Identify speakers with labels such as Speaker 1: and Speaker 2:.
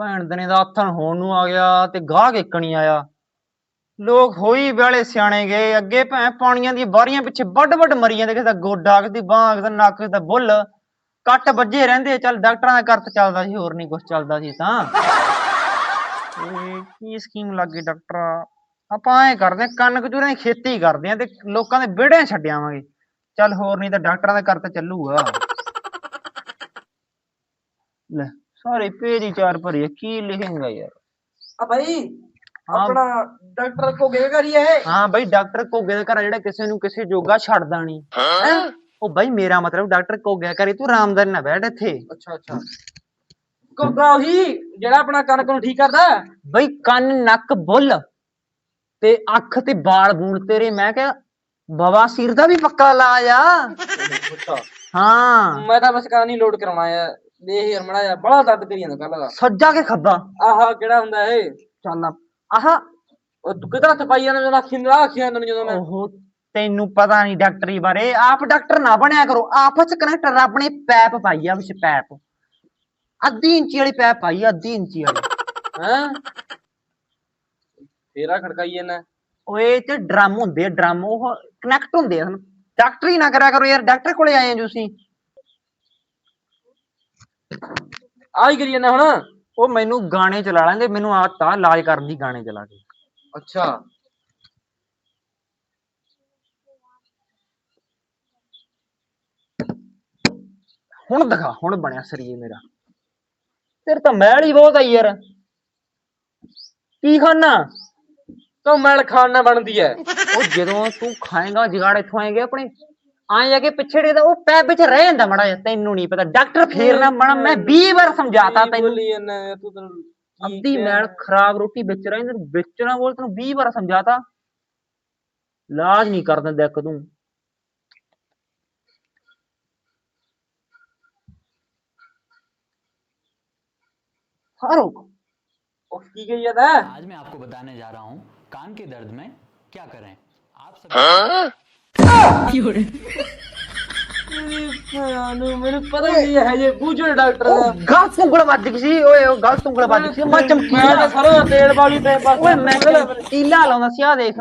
Speaker 1: ਭੈਣ ਦਨੇ ਦਾ ਹੱਥਣ ਹੋਣ ਨੂੰ ਆ ਗਿਆ ਤੇ ਗਾਹ ਕਿੱਕਣੀ ਆਇਆ। ਲੋਕ ਹੋਈ ਵੇਲੇ ਸਿਆਣੇ ਗਏ, ਅੱਗੇ ਭੈਣ ਪਾਣੀਆਂ ਦੀਆਂ ਬਾਰੀਆਂ ਪਿੱਛੇ ਵੱਡ ਵੱਡ ਮਰੀਆਂ ਤੇ ਕਿਸੇ ਦਾ ਗੋਡਾ, ਕਿਸੇ ਦੀ ਬਾਂਹ, ਕਿਸੇ ਦਾ ਨੱਕ, ਕਿਸੇ ਦਾ ਬੁੱਲ। ਕੱਟ ਵੱਜੇ ਰਹਿੰਦੇ, ਚੱਲ ਡਾਕਟਰਾਂ ਦਾ ਕਰਤ ਚੱਲਦਾ ਸੀ, ਹੋਰ ਨਹੀਂ ਕੁਝ ਚੱਲਦਾ ਸੀ ਤਾਂ। ਇਹ ਕੀ ਸਕੀਮ ਲੱਗ ਗਈ ਡਾਕਟਰ? ਆਪਾਂ ਐ ਕਰਦੇ ਆਂ ਕੰਨ ਕਚੂਰਾਂ ਦੀ ਖੇਤੀ ਕਰਦੇ ਆ ਤੇ ਲੋਕਾਂ ਦੇ ਵਿਹੜੇ ਛੱਡ ਆਵਾਂਗੇ। ਚੱਲ ਹੋਰ ਨਹੀਂ ਤਾਂ ਡਾਕਟਰਾਂ ਦਾ ਕਰਤ ਚੱਲੂਗਾ। ਲੈ। ਸਾਰੇ ਪੇਜ ਹੀ ਚਾਰ ਭਰੇ ਆ, ਕੀ ਲਿਖੇਗਾ ਯਾਰ?
Speaker 2: ਆ ਭਾਈ
Speaker 1: ਹਾਂ।
Speaker 2: ਆਪਣਾ ਡਾਕਟਰ ਕੋ ਗਏ ਕਰੀ ਇਹ?
Speaker 1: ਹਾਂ ਬਈ ਡਾਕਟਰ ਕੋਗੇ ਦਾ ਘਰ ਆ ਜਿਹੜਾ ਕਿਸੇ ਨੂੰ ਕਿਸੇ ਜੋਗਾ ਛੱਡਦਾ ਨਹੀਂ ਉਹ ਬਈ ਮੇਰਾ ਮਤਲਬ ਡਾਕਟਰ ਕੋਗੇ ਕਰੇ ਤੂੰ ਆਰਾਮਦਾਰ ਨਾ ਬੈਠ ਇੱਥੇ।
Speaker 2: ਅੱਛਾ ਅੱਛਾ। ਕੋਗਾ ਉਹੀ ਜਿਹੜਾ ਆਪਣਾ ਕੰਨ ਨੂੰ ਠੀਕ ਕਰਦਾ?
Speaker 1: ਬਈ ਕੰਨ ਨੱਕ ਬੁੱਲ ਤੇ ਅੱਖ ਤੇ ਬਾਲ ਬੂਲ ਤੇਰੇ ਮੈਂ ਕਿਹਾ ਬਵਾਸੀਰ ਦਾ ਵੀ ਪੱਕਾ ਇਲਾਜ ਆ। ਹਾਂ।
Speaker 2: ਮੈਂ ਤਾਂ ਬਸ ਕੰਨ ਹੀ ਲੋਡ ਕਰਾਉਣਾ ਆ। ਦੇਖ ਯਾਰ ਮੜਾ ਜਾ ਬੜਾ ਦਰਦ ਕਰੀ ਜਾਂਦਾ ਕੱਲ ਦਾ।
Speaker 1: ਸੱਜਾ ਕੇ ਖੱਬਾ
Speaker 2: ਆਹਾ ਕਿਹੜਾ ਹੁੰਦਾ ਇਹ?
Speaker 1: ਚੱਲ ਆਹ।
Speaker 2: ਉਹ ਤੂੰ ਕਿਧਰ ਹੱਥ ਪਾਈ ਜਾਂਦਾ ਜਦੋਂ ਅੱਖੀਂ ਨਾਲ ਅੱਖੀਆਂ ਨੂੰ ਜਦੋਂ ਮੈਂ।
Speaker 1: ਉਹ ਤੈਨੂੰ ਪਤਾ ਨਹੀਂ ਡਾਕਟਰੀ ਬਾਰੇ। ਆਪ ਡਾਕਟਰ ਨਾ ਬਣਿਆ ਕਰੋ। ਆਪਸ ਚ ਕਨੈਕਟ ਰੱਬ ਨੇ ਪੈਪ ਪਾਈ ਆ ਵਿੱਚ ਪੈਪ। ਅੱਧੀ ਇੰਚੀ ਵਾਲੀ ਪੈਪ ਪਾਈ ਆ ਅੱਧੀ ਇੰਚੀ ਵਾਲੀ।
Speaker 2: ਹੈਂ? ਫੇਰਾ ਖੜਕਾਈ ਜਾਂਦਾ।
Speaker 1: ਓਏ ਚ ਡਰਮ ਹੁੰਦੇ ਆ ਡਰਮ। ਉਹ ਕਨੈਕਟ ਹੁੰਦੇ ਆ। ਹਨ ਡਾਕਟਰੀ ਨਾ ਕਰਿਆ ਕਰੋ ਯਾਰ। ਡਾਕਟਰ ਕੋਲੇ ਆਏ ਆ ਤੁਸੀਂ।
Speaker 2: ਆ ਹੀ ਕਰੀ ਜਾਂਦਾ ਹੁਣ।
Speaker 1: ਉਹ ਮੈਨੂੰ ਗਾਣੇ ਚਲਾ ਲੈਂਦੇ ਮੈਨੂੰ ਆਦਤ ਆ ਇਲਾਜ ਕਰਨ ਦੀ ਗਾਣੇ ਚਲਾ ਕੇ।
Speaker 2: ਅੱਛਾ।
Speaker 1: ਹੁਣ ਦਿਖਾ ਹੁਣ ਬਣਿਆ ਸਰੀਰ ਮੇਰਾ। ਤੇਰੇ ਤਾਂ ਮੈਲ ਹੀ ਬਹੁਤ ਆਈ ਯਾਰ। ਕੀ ਖਾਣਾ
Speaker 2: ਤੂੰ ਮੈਲ ਖਾਣ ਬਣਦੀ ਐ?
Speaker 1: ਉਹ ਜਦੋਂ ਤੂੰ ਖਾਏਗਾ ਜਗਾੜ ਇੱਥੋਂ ਆਏਗੇ ਆਪਣੇ। ਆਏ ਜਾ ਕੇ ਪਿਛੜੇ ਦਾ ਉਹ ਪੈ ਵਿੱਚ ਰਹਿ ਜਾਂਦਾ ਮੜਾ ਤੈਨੂੰ ਨਹੀਂ ਪਤਾ ਡਾਕਟਰ ਫੇਰ ਨਾ ਮਣਾ ਮੈਂ 20 ਵਾਰ ਸਮਝਾਤਾ
Speaker 2: ਕੀ
Speaker 1: ਤੈਨੂੰ
Speaker 2: ਬੋਲੀ ਜਾਂਦਾ ਤੂੰ ਤੈਨੂੰ ਕੀ
Speaker 1: ਅੱਧੀ
Speaker 2: ਕਿਹਾ?
Speaker 1: ਮੈਲ ਖਰਾਬ ਰੋਟੀ ਵਿੱਚ ਰਹਿ ਤੈਨੂੰ ਵਿੱਚ ਨਾ ਬੋਲ ਤੈਨੂੰ 20 ਵਾਰ ਸਮਝਾਤਾ ਇਲਾਜ ਨਹੀਂ ਕਰ ਦਿੰਦਾ ਇੱਕ ਤੂੰ ਹਾਰੋ
Speaker 2: ਉਹ ਕੀ ਕਹੀ ਜਾਂਦਾ
Speaker 3: आज मैं आपको बताने जा रहा हूँ कान के दर्द में क्या करें आप सब
Speaker 2: ਨੂੰ ਮੈਨੂੰ ਪਤਾ ਨਹੀਂ ਹੈ ਜੇ ਬੂਝੜ ਡਾਕਟਰ ਦਾ
Speaker 1: ਗਲ ਸੁੰਗਲ ਵੱਜ ਗਈ ਸੀ ਓਏ ਉਹ ਗਲ ਸੁੰਗਲ ਵੱਜ ਗਈ ਸੀ ਮੈਂ ਚਮਕੀ
Speaker 2: ਮੈਂ ਤਾਂ ਸਰੋਂ ਦਾ ਤੇਲ ਵਾਲੀ ਤੇ ਬਸ
Speaker 1: ਓਏ ਮੈਂ ਟੀਲਾ ਲਾਉਂਦਾ ਸੀ ਆ ਦੇਖ।